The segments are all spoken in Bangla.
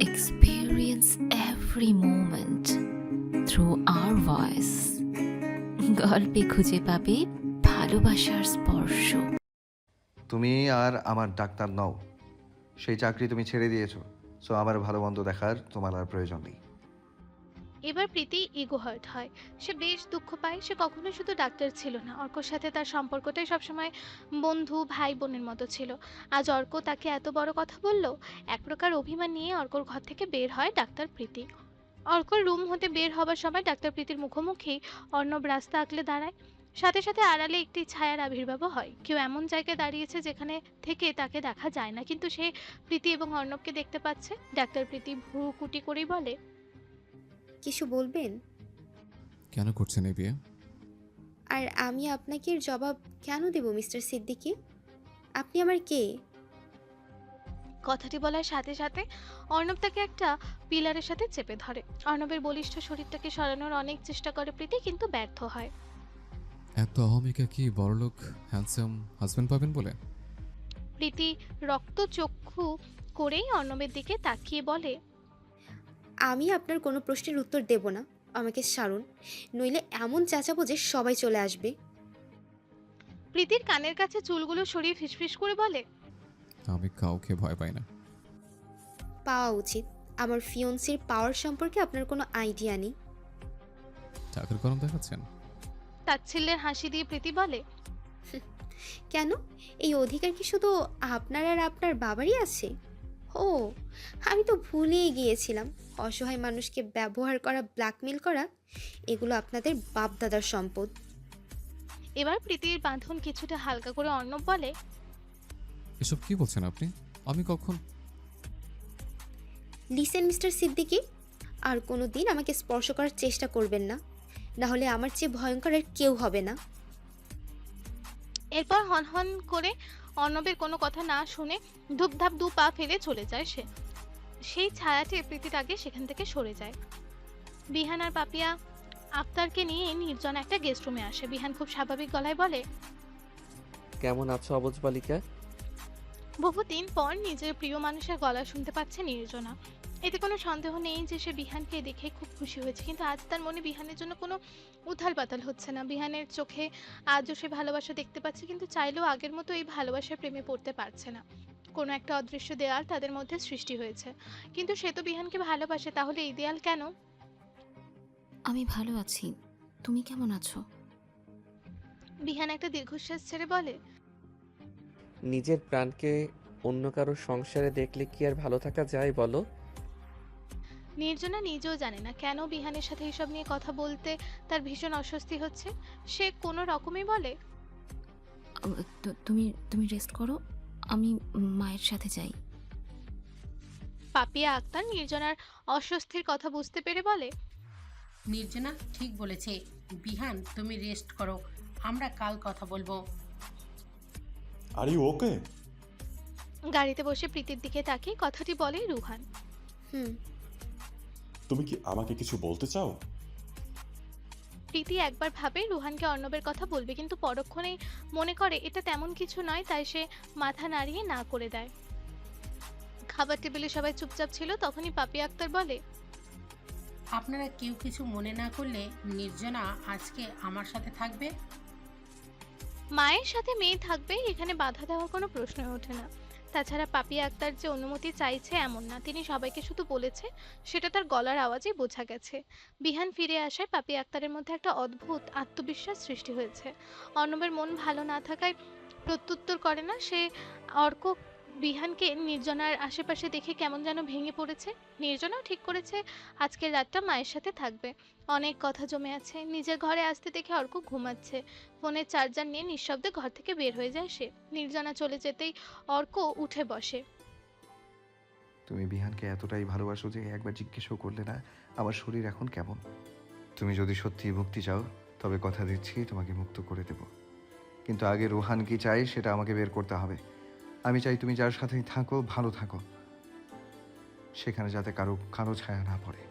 experience every moment through our voice. গল্পে খুঁজে পাবে ভালোবাসার স্পর্শ। তুমি আর আমার ডাক্তার নও, সেই চাকরি তুমি ছেড়ে দিয়েছ, সো আমার ভালো মন্দ দেখার তোমার আর প্রয়োজন নেই। এবার প্রীতি ইগো হার্ট হয়। সে বেশ দুঃখ পায়, সে কখনো শুধু ডাক্তার ছিল না, অর্কর সাথে তার সম্পর্কটাই সবসময় বন্ধু ভাই বোনের মতো ছিল। আজ অর্ক তাকে এত বড় কথা বলল, এক প্রকার অভিমান নিয়ে অর্কর ঘর থেকে বের হয় ডাক্তার প্রীতি। অর্কর রুম হতে বের হবার সময় ডাক্তার প্রীতির মুখোমুখি অর্ণব রাস্তা আঁকলে দাঁড়ায়। সাথে সাথে আড়ালে একটি ছায়ার আবির্ভাবও হয়। কেউ এমন জায়গায় দাঁড়িয়েছে যেখানে থেকে তাকে দেখা যায় না, কিন্তু সে প্রীতি এবং অর্ণবকে দেখতে পাচ্ছে। ডাক্তার প্রীতি ভুরু কুটি করেই বলে কিছু বলবেন? কেন করছেন এই বিয়ে? আর আমি আপনাকে এর জবাব কেন দেব মিস্টার সিদ্দিকী? আপনি আমার কে? কথাটি বলার সাথে সাথে অর্ণব তাকে একটা পিলারের সাথে চেপে ধরে। অর্ণবের বলিষ্ঠ শরীরটাকে সরানোর অনেক চেষ্টা করে প্রীতি কিন্তু ব্যর্থ হয়। এত অহমিকা কি বড়লোক হ্যান্ডসাম হাজব্যান্ড পাবেন বলে? প্রীতি রক্ত চক্ষু করেই অর্ণবের দিকে তাকিয়ে বলে আমি আপনার কোনো প্রশ্নের উত্তর দেব না। আমাকে সারুন। নইলে এমন চেঁচাবো যে সবাই চলে আসবে। প্রীতির কানের কাছে চুলগুলো সরিয়ে ফিসফিস করে বলে আমি কাউকে ভয় পাই না। পাওয়া উচিত। আমার ফিয়ন্সির পাওয়ার সম্পর্কে আপনার কোনো আইডিয়া নেই। চাকর গরম দেখাচ্ছেন? তাচ্ছিল্যের হাসি দিয়ে প্রীতি বলে কেন? এই অধিকার কি শুধু আপনার আর আপনার বাবারই আছে? ও আমি তো ভুলেই গিয়েছিলাম। অসহায় মানুষকে ব্যবহার করা ব্ল্যাকমেল করা এগুলো আপনাদের বাপদাদার সম্পদ। এবার প্রীতির বাঁধন কিছুটা হালকা করে অর্ণব বলে এসব কি বলছেন আপনি? আমি কখন? লিসেন মিস্টার সিদ্দিকি আর কোনো দিন আমাকে স্পর্শ করার চেষ্টা করবেন না। না হলে আমার চেয়ে ভয়ঙ্কর আর কেউ হবে না। এরপর হনহন করে অর্ণবের কোনো কথা না শুনে ধূপধাপ দু পা ফেলে চলে যায় সে। সেই ছায়াটি প্রীতির আগে সেখান থেকে সরে যায়। বিহান আর পাপিয়া আফতারকে নিয়ে নির্জন একটা গেস্ট রুমে আসে। বিহান খুব স্বাভাবিক গলায় বলে কেমন আছো অবজ বালিকা? বহুদিন পর নিজের প্রিয় মানুষের গলা শুনতে পাচ্ছে নির্জনা। এতে কোনো সন্দেহ নেই যে সে বিহানকে দেখে খুব খুশি হয়েছে। কিন্তু আজ তার মনে বিহানের জন্য কোনো উথাল পাতাল হচ্ছে না। বিহানের চোখে আজও সে ভালোবাসা দেখতে পাচ্ছে কিন্তু চাইলেও আগের মতো এই ভালোবাসার প্রেমে পড়তে পারছে না। কোনো একটা অদৃশ্য দেয়াল তাদের মধ্যে সৃষ্টি হয়েছে। কিন্তু সে তো বিহানকে ভালোবাসে তাহলে এই দেয়াল কেন? আমি ভালো আছি। তুমি কেমন আছো? বিহান একটা দীর্ঘশ্বাস ছেড়ে বলে নিজের প্রাণকে অন্য কারও সংসারে দেখলে কি আর ভালো থাকা যায় বলো? নির্জনা নিজেও জানে না কেন বিহানের সাথে এসব নিয়ে কথা বলতে তার ভীষণ অস্বস্তি হচ্ছে। সে কোনো রকমই বলে তুমি তুমি রেস্ট করো আমি মায়ের সাথে যাই। পাপিয়া আক্তার নির্জনার অস্বস্তির কথা বুঝতে পেরে বলে নির্জনা ঠিক বলেছে বিহান তুমি রেস্ট করো আমরা কাল কথা বলব। আর ইউ ওকে গাড়িতে বসে প্রীতির দিকে তাকিয়ে কথাটি বলে রুহান। হুম। তুমি কি আমাকে কিছু বলতে চাও? প্রীতি একবার ভাবে রুহানকে অর্ণবের কথা বলবে কিন্তু পরক্ষণেই মনে করে এটা তেমন কিছু নয় তাই সে মাথা নাড়িয়ে না করে দেয়। খাবার টেবিলে সবাই চুপচাপ ছিল তখনই পাপিয়া আক্তার বলে আপনারা কেউ কিছু মনে না করলে নির্জনা আজকে আমার সাথে থাকবে? মায়ের সাথে মেয়ে থাকবে এখানে বাধা দেওয়ার কোনো প্রশ্নই ওঠে না। তাছাড়া পাপিয়া আক্তার যে অনুমতি চাইছে এমন না, তিনি সবাইকে শুধু বলেছে, সেটা তার গলার আওয়াজে বোঝা গেছে। বিহান ফিরে আসায় পাপিয়া আক্তারের মধ্যে একটা অদ্ভুত আত্মবিশ্বাস সৃষ্টি হয়েছে। অর্ণবের মন ভালো না থাকায় প্রত্যুত্তর করে না, সে অর্ক বিহানকে নির্জনার আশেপাশে দেখে কেমন যেন ভেঙে পড়েছে। নির্জনাও ঠিক করেছে, আজকের রাতটা মায়ের সাথে থাকবে। অনেক কথা জমে আছে, নিজের ঘরে আসতে দেখে অর্ক ঘুমাচ্ছে। ফোনের চার্জার নিয়ে নিঃশব্দে ঘর থেকে বের হয়ে যায় সে। নির্জনা চলে যেতেই অর্ক উঠে বসে। তুমি বিহানকে এতটাই ভালোবাসো যে একবার জিজ্ঞেসও করলে না, আমার শরীর এখন কেমন? তুমি যদি সত্যি মুক্তি চাও, তবে কথা দিচ্ছি, তোমাকে মুক্ত করে দেব। কিন্তু আগে রোহান কি চাই সেটা আমাকে বের করতে হবে। আমি চাই তুমি যার সাথেই থাকো ভালো থাকো। সেখানে যাতে কারও কারও ছায়া না পড়ে।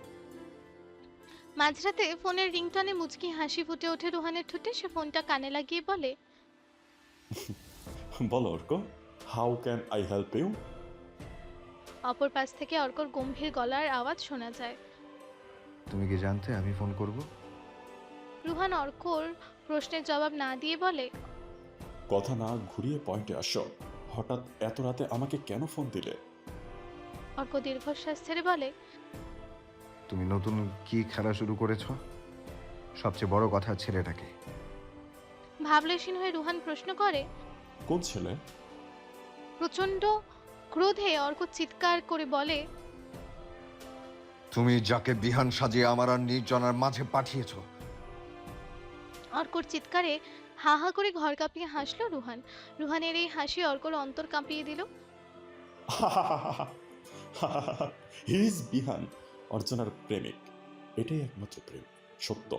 মাঝরাতে ফোনের রিংটনে মুচকি হাসি ফুটে ওঠে রুহানের ঠোঁটে সে ফোনটা কানে লাগিয়ে বলে বলো Arko how can I help you অপর পাশ থেকে অর্কর গম্ভীর গলার আওয়াজ শোনা যায়। তুমি কি জানতে আমি ফোন করব? রুহান অর্কর প্রশ্নের জবাব না দিয়ে বলে কথা না ঘুরিয়ে পয়েন্টে আসো। হঠাৎ এত রাতে আমাকে কেন ফোন দিলে? অর্ক দীর্ঘশ্বাস ছেড়ে বলে তুমি নতুন কি খেলা শুরু করেছ? সবচেয়ে বড় কথা ছেলেটাকে। ভাবলেশীন হয়ে রুহান প্রশ্ন করে কোন ছেলে? প্রচণ্ড ক্রোধে অর্ক চিৎকার করে বলে তুমি যাকে বিহান সাজিয়ে আমার আর নির্জনার মাঝে পাঠিয়েছো। অর্কর চিৎকারে হা হা করে ঘর কাঁপিয়ে হাসলো রুহান। রুহানের এই হাসি অর্কর অন্তর কাঁপিয়ে দিল। হি ইজ বিহান অর্চনার প্রেমিক। এটাই একমাত্র প্রেম সত্য।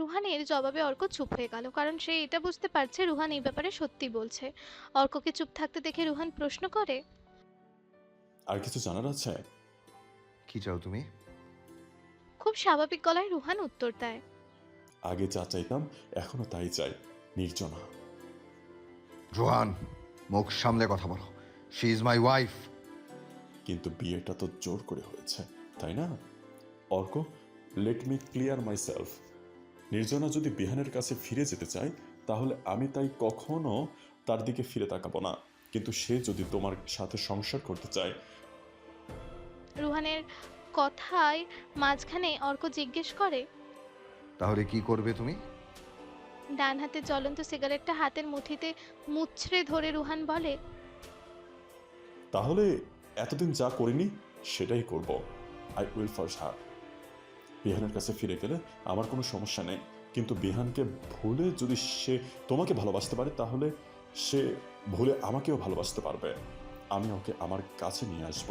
রুহানের জবাবে অর্ক চুপ হয়ে গেল কারণ সে এটা বুঝতে পারছে রুহান এই ব্যাপারে সত্যি বলছে। অর্ককে চুপ থাকতে দেখে রুহান প্রশ্ন করে আর কিছু জানার আছে? কি চাও তুমি? খুব স্বাভাবিক গলায় রুহান উত্তর দেয়। আগে যা চাইতাম এখনও তাই চাই। নির্জনা। রোহান মুখ সামলে কথা বলো। শি ইজ মাই ওয়াইফ কিন্তু বিয়েটা তো জোর করে হয়েছে তাই না? Arko let me clear myself Nirjana যদি বিহানের কাছে ফিরে যেতে চায় তাহলে আমি তাই কখনো তার দিকে ফিরে তাকাবো না। কিন্তু সে যদি তোমার সাথে সংসার করতে চায়। রুহানের কথায় মাঝখানে অর্ক জিজ্ঞেস করে তাহলে কি করবে তুমি? ডান হাতে জ্বলন্ত সিগারেটটা হাতের মুঠিতে মুচড়ে ধরে রুহান বলে তাহলে এতদিন যা করিনি সেটাই করব। আই উইল ফার্স্ট হার বিহানের কাছে ফিরে গেলে আমার কোনো সমস্যা নেই। কিন্তু বিহানকে ভুলে যদি সে তোমাকে ভালোবাসতে পারে তাহলে সে ভুলে আমাকেও ভালোবাসতে পারবে। আমি ওকে আমার কাছে নিয়ে আসব।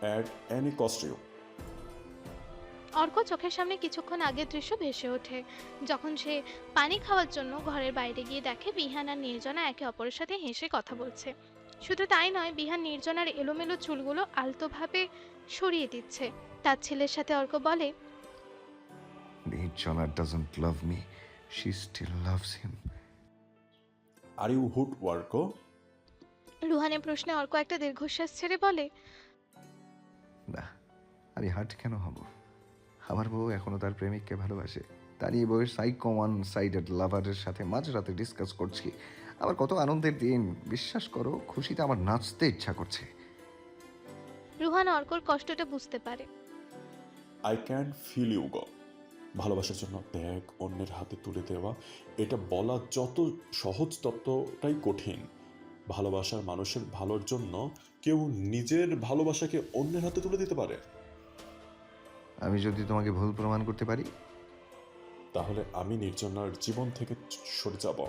At any cost you Arko চোখের সামনে কিছুক্ষণ আগের দৃশ্য ভেসে ওঠে। যখন সে পানি খাওয়ার জন্য ঘরের বাইরে গিয়ে দেখে বিহান আর নির্জনা একে অপরের সাথে হেসে কথা বলছে। শুধু তাই নয় বিহান নির্জনার এলোমেলো চুলগুলো আলতোভাবে সরিয়ে দিচ্ছে। তার ছেলের সাথে অর্ক বলে Nirjana doesn't love me she still loves him are you hurt Arko রুহানের প্রশ্নে অর্ক একটা দীর্ঘশ্বাস ছেড়ে বলে না আমি হার্ট কেন হব? আমার বউ এখনও তার প্রেমিককে ভালোবাসে। তারই বউয়ের সাইকো ওয়ান সাইডেড লাভারের সাথে মাঝরাতে ডিসকাস করছি। আমার কত আনন্দের দিন। বিশ্বাস করো খুশিতে আমার নাচতে ইচ্ছা করছে। রুহান অর্কর কষ্টটা বুঝতে পারে। I can feel you go. ভালোবাসার জন্য ব্যাগ অন্যের হাতে তুলে দেওয়া এটা বলা যত সহজ তত্ত্বটাই কঠিন। ভালোবাসার মানুষের ভালোর জন্য কেউ নিজের ভালোবাসাকে অন্যের হাতে তুলে দিতে পারে। আমি যদি তোমাকে ভুল প্রমাণ করতে পারি? তাহলে আমি নির্জনার জীবন থেকে সরে যাব।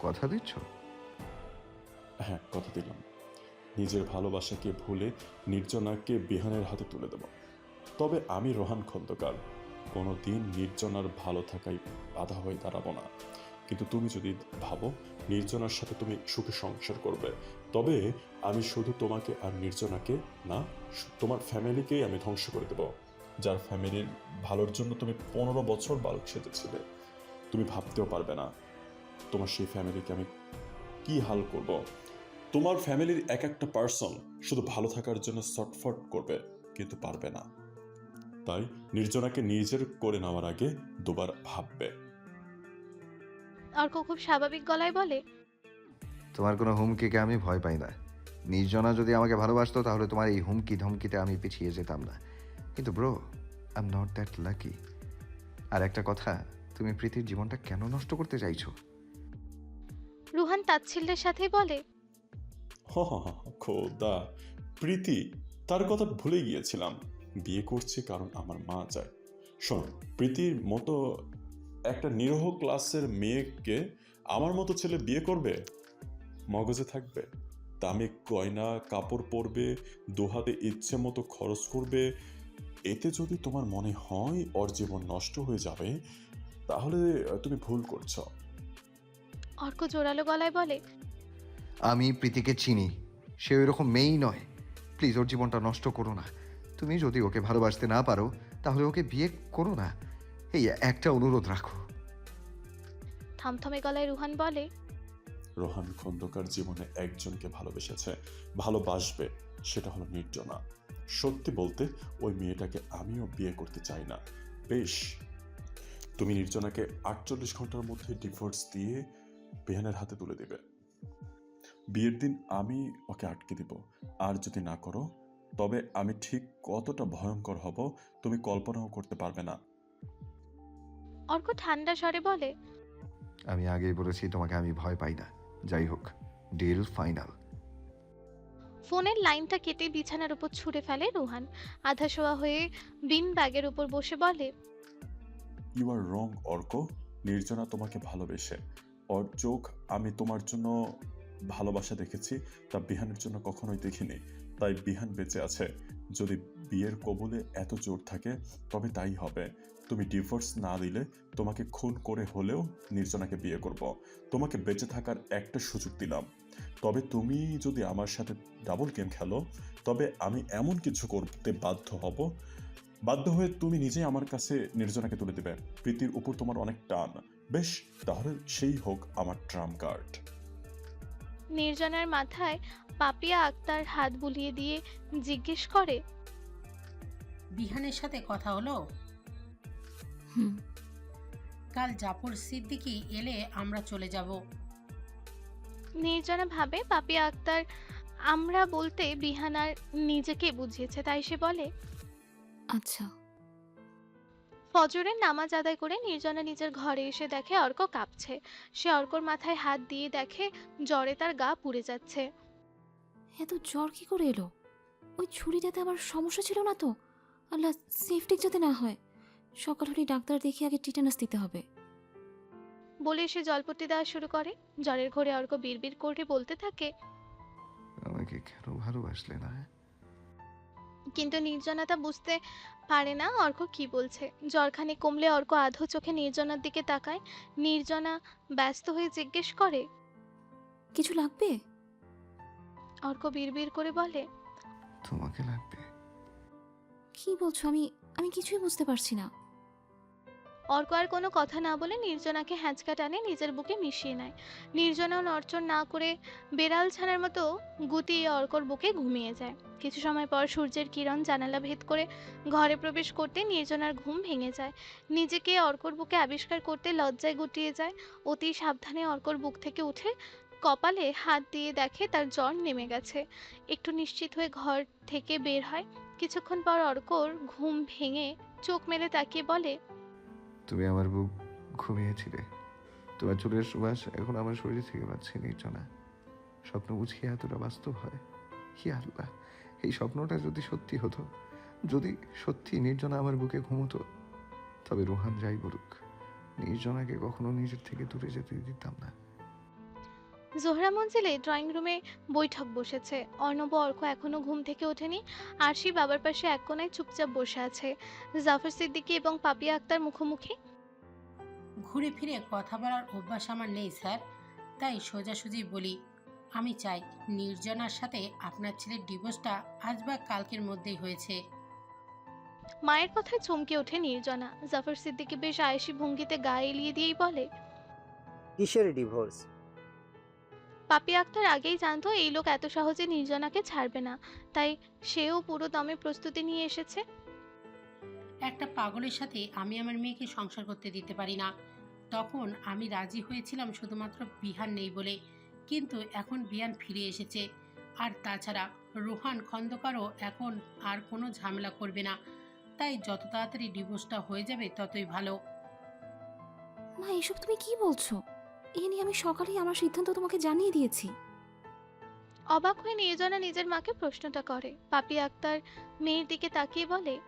কথা দিচ্ছ? হ্যাঁ কথা দিলাম। নিজের ভালোবাসাকে ভুলে নির্জনাকে বিহানের হাতে তুলে দেব। তবে আমি রোহান খন্দকার। কোনো দিন নির্জনার ভালো থাকায় বাধা হয়ে দাঁড়াবো না। কিন্তু তুমি যদি ভাবো, নির্জনার সাথে তুমি সুখে সংসার করবে। তবে আমি শুধু তোমাকে আর নির্জনাকে না তোমার ফ্যামিলিকেই আমি ধ্বংস করে দেব। যার ফ্যামিলির ভালোর জন্য তুমি পনেরো বছর বালক সেজেছিলে। তুমি ভাবতেও পারবে না তোমার সেই ফ্যামিলিকে আমি কি হাল করব। তোমার ফ্যামিলির এক একটা পার্সন শুধু ভালো থাকার জন্য শর্টফট করবে, কিন্তু পারবে না। তাই নির্জনাকে নিজের করে নেওয়ার আগে দুবার ভাববে। অর্ক খুব স্বাভাবিক গলায় বলে তোমার কোনো হুমকিকে আমি ভয় পাই না। নির্জনা যদি আমাকে ভালোবাসতো তাহলে তোমার এই হুমকি ধমকিতে আমি পিছিয়ে যেতাম না। কিন্তু bro I am not that lucky আর একটা কথা তুমি প্রীতির জীবনটা কেন নষ্ট করতে চাইছো? রুহান তাচ্ছিল্যের সাথেই বলে হ হ হ, খোদা প্রীতি তার কথা ভুলে গিয়েছিলাম। বিয়ে করছে কারণ আমার মা চায়। শোন প্রীতির মতো একটা নিরহ ক্লাসের মেয়েকে আমার মতো ছেলে বিয়ে করবে? মগজে থাকবে। দামি গয়না কাপড় পরবে দুহাতে ইচ্ছে মতো খরচ করবে। এতে যদি তোমার মনে হয় ওর জীবন নষ্ট হয়ে যাবে তাহলে তুমি ভুল করছ। অর্ক জোরালো গলায় বলে আমি প্রীতিকে চিনি। সে ওই রকম মেয়েই নয়। প্লিজ ওর জীবনটা নষ্ট করো না। তুমি যদি ওকে ভালোবাসতে না পারো তাহলে ওকে বিয়ে করো না। এই একটা অনুরোধ রাখো। থমথমে গলায় রুহান বলে রোহান খন্দকার জীবনে একজনকে ভালোবেসেছে ভালোবাসবে সেটা হলো নির্জনা। সত্যি বলতে ওই মেয়েটাকে আমিও বিয়ে করতে চাই না। বেশ তুমি নির্জনাকে আটচল্লিশ ঘণ্টার মধ্যে ডিভোর্স দিয়ে বেহানের হাতে তুলে দেবে। বিয়ের দিন আমি ওকে আটকে দিব। আর যদি না করো তবে আমি ঠিক কতটা ভয়ঙ্কর হব তুমি কল্পনাও করতে পারবে না। অর্ক ঠান্ডা স্বরে বলে আমি আগেই বলেছি তোমাকে আমি ভয় পাই না। যাই হোক ডিল ফাইনাল। ফোনের লাইনটা কেটে বিছানার উপর ছুঁড়ে ফেলে রোহান। আধা শোয়া হয়ে বিন ব্যাগের উপর বসে বলে you are wrong Arko. Nirjana তোমাকে ভালোবেসে। ওর চোখ আমি তোমার জন্য ভালোবাসা দেখেছি তা বিহানের জন্য কখনোই দেখিনি। তাই বিহান বেঁচে আছে। যদি বিয়ের কবলে এত জোর থাকে তবে তাই হবে। তুমি ডিভোর্স না দিলে তোমাকে খুন করে হলেও নির্জনাকে বিয়ে করব। তোমাকে বেঁচে থাকার একটা সুযোগ দিলাম। তবে তুমি যদি আমার সাথে ডাবল গেম খেলো তবে আমি এমন কিছু করতে বাধ্য হব। বাধ্য হয়ে তুমি নিজেই আমার কাছে নির্জনাকে তুলে দেবে। প্রীতির উপর তোমার অনেক টান। বেশ তাহলে সেই হোক আমার ট্রাম কার্ড নির্জনার মাথায় পাপিয়া আক্তার হাত বুলিয়ে দিয়ে জিজ্ঞেস করে বিহানের সাথে কথা হলো? কাল জাফর সিদ্দিকি এলে আমরা চলে যাব। নির্জনা ভাবে পাপিয়া আক্তার আমরা বলতে বিহানার নিজেকে বুঝিয়েছে তাই সে বলে। আচ্ছা। ফজরের নামাজ আদায় করে নির্জনা নিজের ঘরে এসে দেখে অর্ক কাঁপছে। সে অর্কর মাথায় হাত দিয়ে দেখে জ্বরে তার গা পুড়ে যাচ্ছে। এত জ্বর কি করে এলো? ওই ছুরিটাতে আবার সমস্যা ছিল না তো? আল্লাহ সেফটি যাতে না হয়। সকাল হলে ডাক্তার দেখিয়ে আগে টিটানাস দিতে হবে। বলে সে জলপট্টি দেওয়া শুরু করে। জ্বরের ঘরে অর্ক বিড়বিড় করে বলতে থাকে আমাকে কেন ভালোবাসলে না? কিন্তু নির্জনা তা বুঝতে পারে না অর্ক কি বলছে। জ্বরখানে কমলে অর্ক আধো চোখে নির্জনার দিকে তাকায়। নির্জনা ব্যস্ত হয়ে জিজ্ঞেস করে কিছু লাগবে? অর্ক বিড়বিড় করে বলে তোমাকে লাগবে। কি বলছো? আমি আমি কিছুই বুঝতে পারছি না। অর্ক আর কোনো কথা না বলে নির্জনাকে হ্যাঁচকা টানে, নিজের বুকে মিশিয়ে নেয়। নির্জনাও নড়চড় না করে বেড়াল ছানার মতো গুটিয়ে অর্কর বুকে ঘুমিয়ে যায়। কিছু সময় পর সূর্যের কিরণ জানালা ভেদ করে ঘরে প্রবেশ করতে নির্জনার ঘুম ভেঙে যায়। নিজেকে অর্কর বুকে আবিষ্কার করতে লজ্জায় গুটিয়ে যায়। অতি সাবধানে অর্কর বুক থেকে উঠে কপালে হাত দিয়ে দেখে তার জ্বর নেমে গেছে। একটু নিশ্চিত হয়ে ঘর থেকে বের হয়। কিছুক্ষণ পর অর্কর ঘুম ভেঙে চোখ মেলে তাকিয়ে বলে তুমি আমার বুক ঘুমিয়েছিলে। তোমার চুলের সুবাস এখন আমার শরীর থেকে পাচ্ছি নির্জনা স্বপ্ন বুঝিয়ে এতটা বাস্তব হয়? কি আল্লাহ, এই স্বপ্নটা যদি সত্যি হতো, যদি সত্যি নির্জনা আমার বুকে ঘুমতো, তবে রোহান যাই বলুক, নির্জনাকে কখনো নিজের থেকে দূরে যেতে দিতাম না। জোহরা মঞ্জিলে ড্রয়িং রুমে বৈঠক বসেছে। অর্ণব অর্ক এখনও ঘুম থেকে ওঠেনি। আরশি বাবার পাশে এক কোনায় চুপচাপ বসে আছে। জাফর সিদ্দিকী এবং পাপিয়া আক্তার মুখোমুখি। ঘুরে ফিরে কথা বলার অভ্যাস আমার নেই স্যার। তাই সোজাসুজি বলি আমি চাই নির্জনার সাথে আপনার ছেলের ডিভোর্সটা আজ বা কালকের মধ্যেই হয়েছে। মায়ের কথায় চমকে ওঠে নির্জনা। জাফর সিদ্দিকী বেশ আয়েসি ভঙ্গিতে গা এলিয়ে দিয়েই বলে কিসের ডিভোর্স পাপিয়া আক্তার আগেই জানতো এই লোক এত সহজে নির্জনাকে ছাড়বে না। তাই সেও পুরো দমে প্রস্তুতি নিয়ে এসেছে। একটা পাগলের সাথে আমি আমার মেয়েকে সংসার করতে দিতে পারি না। তখন আমি রাজি হয়েছিলাম শুধুমাত্র বিহান নেই বলে। কিন্তু এখন বিহান ফিরে এসেছে। আর তাছাড়া রোহান খন্দকারও এখন আর কোনো ঝামেলা করবে না। তাই যত তাড়াতাড়ি ডিভোর্সটা হয়ে যাবে ততই ভালো। মা এসব তুমি কি বলছো? এ নিয়ে আমি সকালেই আমার সিদ্ধান্ত তোমাকে জানিয়ে দিয়েছি। অবাক হয়ে নির্জনা নিজের মাকে প্রশ্নটা করে। পাপিয়া আক্তার মেয়ের দিকে তাকিয়ে বলে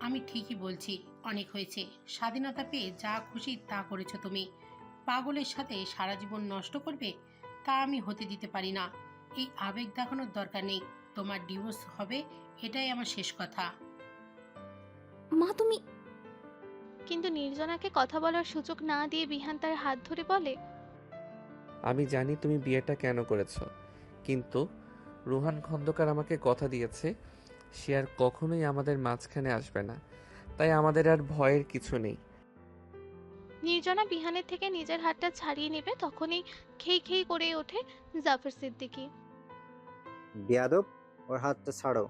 আমি ঠিকই বলছি অনেক হয়েছে। স্বাধীনতা পেয়ে যা খুশি তা করেছ তুমি। পাগলের সাথে সারা জীবন নষ্ট করবে তা আমি হতে দিতে পারি না। এই আবেগ দেখানোর দরকার নেই। তোমার ডিভোর্স হবে এটাই আমার শেষ কথা। মা তুমি কিন্তু নির্জনাকে কথা বলার সুযোগ না দিয়ে বিহান তার হাত ধরে বলে আমি জানি তুমি বিয়েটা কেন করেছ কিন্তু রোহান খন্দকার আমাকে কথা দিয়েছে সে আর কখনোই আমাদের মাঝখানে আসবে না তাই আমাদের আর ভয়ের কিছু নেই। নির্জনা বিহানের থেকে নিজের হাতটা ছাড়িয়ে নেবে তখনই খেই খেই করে ওঠে জাফর সিদ্দিকী। বেয়াদব ওর হাতটা ছাড়ো।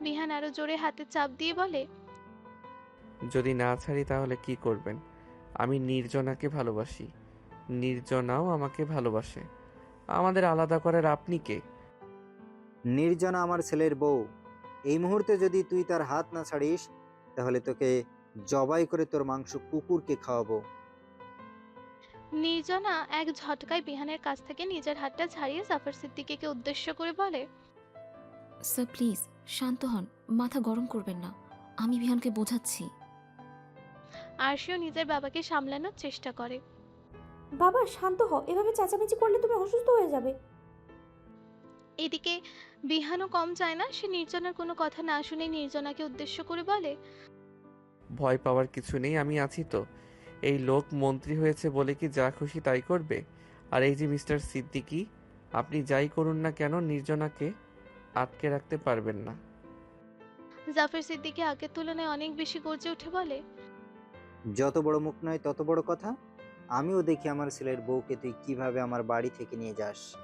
বিহান আরও জোরে হাতে চাপ দিয়ে বলে যদি না ছাড়ি তাহলে কি করবেন? আমি নির্জনাকে ভালোবাসি। নির্জনাও আমাকে ভালোবাসে। আমাদের আলাদা করার আপনি কে? নির্জনা আমার ছেলের বউ। এই মুহূর্তে যদি তুই তার হাত না ছাড়িস তাহলে তোকে জবাই করে তোর মাংস কুকুরকে খাওয়াবো। নির্জনা এক ঝটকায় বিহানের কাছ থেকে নিজের হাতটা ছাড়িয়ে জাফর সিদ্দিকীকে উদ্দেশ্য করে বলে স্যার প্লিজ শান্ত হন। মাথা গরম করবেন না। আমি বিহানকে বোঝাচ্ছি। আরশিও নিজের বাবাকে সামলানোর চেষ্টা করে। বাবা শান্ত হও। এভাবে চেঁচামেচি করলে তুমি অসুস্থ হয়ে যাবে। এদিকে বিহানও কম চায় না সে নির্জনার কোনো কথা না শুনে নির্জনাকে উদ্দেশ্য করে বলে ভয় পাওয়ার কিছু নেই আমি আছি তো। এই লোক মন্ত্রী হয়েছে বলে কি যা খুশি তাই করবে? আর এই যে মিস্টার সিদ্দিকি আপনি যাই করুন না কেন নির্জনাকে আটকে রাখতে পারবেন না? জাফর সিদ্দিকী আগের তুলনায় অনেক বেশি গর্জে উঠে বলে যত বড় মুখ নয় তত বড় কথা আমিও দেখি আমার ছেলের বউকে তুই কীভাবে আমার বাড়ি থেকে নিয়ে যাস।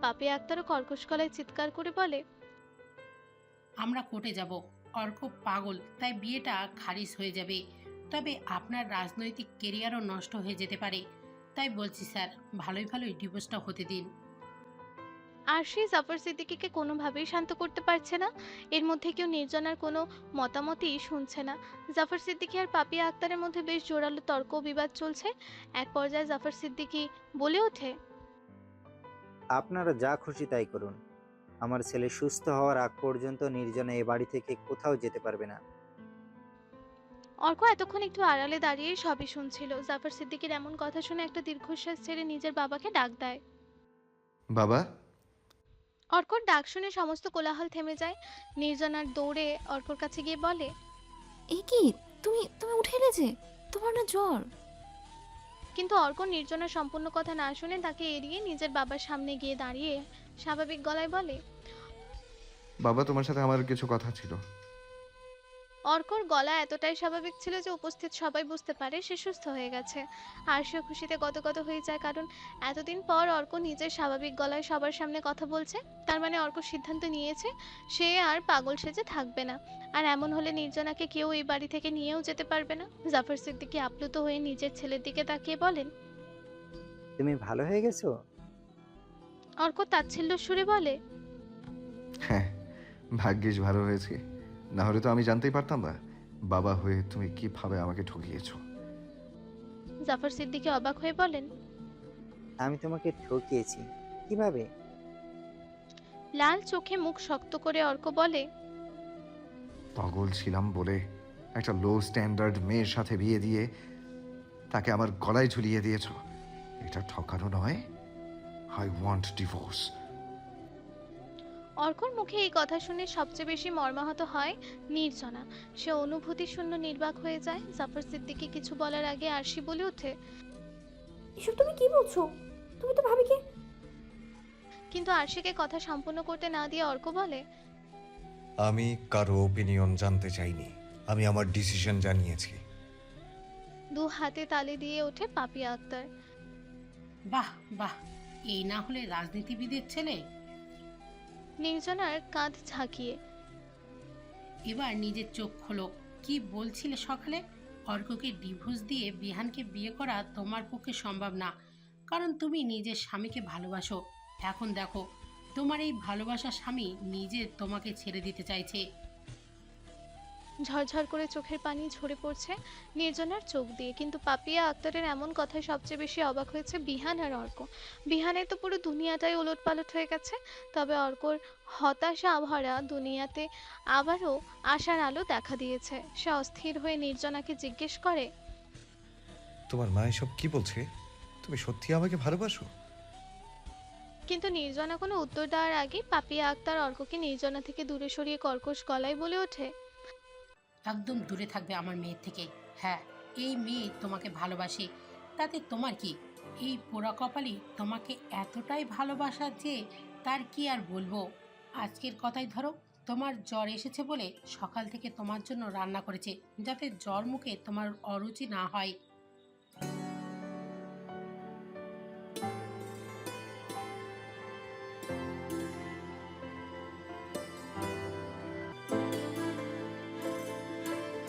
পাপি আক্তারও কর্কশ গলায় চিৎকার করে বলে আমরা কোর্টে যাব। অর্ক পাগল তাই বিয়েটা খারিজ হয়ে যাবে। তবে আপনার রাজনৈতিক কেরিয়ারও নষ্ট হয়ে যেতে পারে। তাই বলছি স্যার ভালোই ভালোই ডিভোর্সটা হতে দিন। আরশি জাফর সিদ্দিকীকে কোনোভাবেই শান্ত করতে পারছে না। এর মধ্যে কেউ নির্জনার কোনো মতামতই শুনছে না। জাফর সিদ্দিকী আর পাপিয়া আক্তারের মধ্যে বেশ জোরালো তর্ক বিবাদ চলছে। এক পর্যায়ে জাফর সিদ্দিকী বলে ওঠে আপনারা যা খুশি তাই করুন। আমার ছেলে সুস্থ হওয়ার আগ পর্যন্ত নির্জনে এ বাড়ি থেকে কোথাও যেতে পারবে না। অর্ক এতক্ষণ একটু আড়ালে দাঁড়িয়ে সবই শুনছিল। জাফর সিদ্দিকীর এমন কথা শুনে একটা দীর্ঘশ্বাস ছেড়ে নিজের বাবাকে ডাক দেয়। বাবা অর্কর ডাক শুনে সমস্ত কোলাহল থেমে যায়। নির্জনার দৌড়ে অর্কর কাছে গিয়ে বলে এ কি? তুমি তুমি উঠে এলে যে? তোমার না জ্বর। কিন্তু অর্কর নির্জনার সম্পূর্ণ কথা না শুনে তাকে এড়িয়ে নিজের বাবার সামনে গিয়ে দাঁড়িয়ে স্বাভাবিক গলায় বলে বাবা তোমার সাথে আমার কিছু কথা ছিল। অর্কর গলা এতটাই স্বাভাবিক ছিল যে উপস্থিত সবাই বুঝতে পারে সে সুস্থ হয়ে গেছে। আর সে খুশিতে গতগত হয়ে যায় কারণ এতদিন পর অর্ক নিজের স্বাভাবিক গলায় সবার সামনে কথা বলছে। তার মানে অর্ক সিদ্ধান্ত নিয়েছে সে আর পাগল সেজে থাকবে না। আর এমন হলে নির্জনাকে কেউ এই বাড়ি থেকে নিয়েও যেতে পারবে না। জাফর সিদ্দিকী আপ্লুত হয়ে নিজের ছেলের দিকে তাকিয়ে বলেন তুমি ভালো হয়ে গেছো? অর্ক তাচ্ছিল্য সুরে বলে হ্যাঁ ভাগ্যিস ভালো হয়েছে। না হলে তো আমি জানতেই পারতাম না বাবা হয়ে তুমি কীভাবে আমাকে ঠকিয়েছো। জাফর সিদ্দিকী অবাক হয়ে বলেন আমি তোমাকে ঠকিয়েছি কীভাবে? লাল চোখে মুখ শক্ত করে অর্ক বলে পাগল ছিলাম বলে একটা লো স্ট্যান্ডার্ড মেয়ের সাথে বিয়ে দিয়ে তাকে আমার গলায় ঝুলিয়ে দিয়েছ। এটা ঠকানো নয় আই ওয়ান্ট ডিভোর্স অর্কর মুখে এই কথা শুনে সবচেয়ে বেশি মর্মাহত হয় নির্জনা। সে অনুভূতি শূন্য নির্বাক হয়ে যায়। জাফর সিদ্দিকী কিছু বলার আগে আরশি বলে ওঠে এসব তুমি কি বলছো? তুমি তো ভাবিকে কিন্তু আরশিকে কথা সম্পূর্ণ করতে না দিয়ে অর্ক বলে আমি কারও ওপিনিয়ন জানতে চাইনি। আমি আমার ডিসিশন জানিয়েছি। দু হাতে তালি দিয়ে ওঠে পাপিয়া আক্তার। বাহ বাহ। এই না হলে রাজনীতিবিদের ছেলে নির্জনার কাঁধ ঝাঁকিয়ে। এবার নিজের চোখ খোলো। কি বলছিলে সকালে? অর্ককে ডিভোর্স দিয়ে বিহানকে বিয়ে করা তোমার পক্ষে সম্ভব না। কারণ তুমি নিজের স্বামীকে ভালোবাসো। এখন দেখো, তোমার এই ভালোবাসা স্বামী নিজে তোমাকে ছেড়ে দিতে চাইছে। ঝরঝর করে চোখের পানি ঝরে পড়ছে নির্জনার চোখ দিয়ে। কিন্তু পাপিয়া আক্তারের এমন কথায় সবচেয়ে বেশি অবাক হয়েছে বিহান আর অর্ক। বিহানের তো পুরো দুনিয়াটাই ওলট পালট হয়ে গেছে। তবে অর্কর হতাশা ভরা দুনিয়াতে আবারও আশার আলো দেখা দিয়েছে। সে অস্থির হয়ে নির্জনাকে জিজ্ঞেস করে তোমার মা এসব কি বলছে? তুমি সত্যি আমাকে ভালোবাসো? কিন্তু নির্জনা কোনো উত্তর দেওয়ার আগে পাপিয়া আক্তার অর্ককে নির্জনা থেকে দূরে সরিয়ে কর্কশ গলায় বলে ওঠে একদম দূরে থাকবে আমার মেয়ের থেকে। হ্যাঁ এই মেয়ে তোমাকে ভালোবাসে। তাতে তোমার কি? এই পোড়া কপালি তোমাকে এতটাই ভালোবাসা যে তার কি আর বলব? আজকের কথাই ধরো, তোমার জ্বর এসেছে বলে সকাল থেকে তোমার জন্য রান্না করেছে, যাতে জ্বর মুখে তোমার অরুচি না হয়।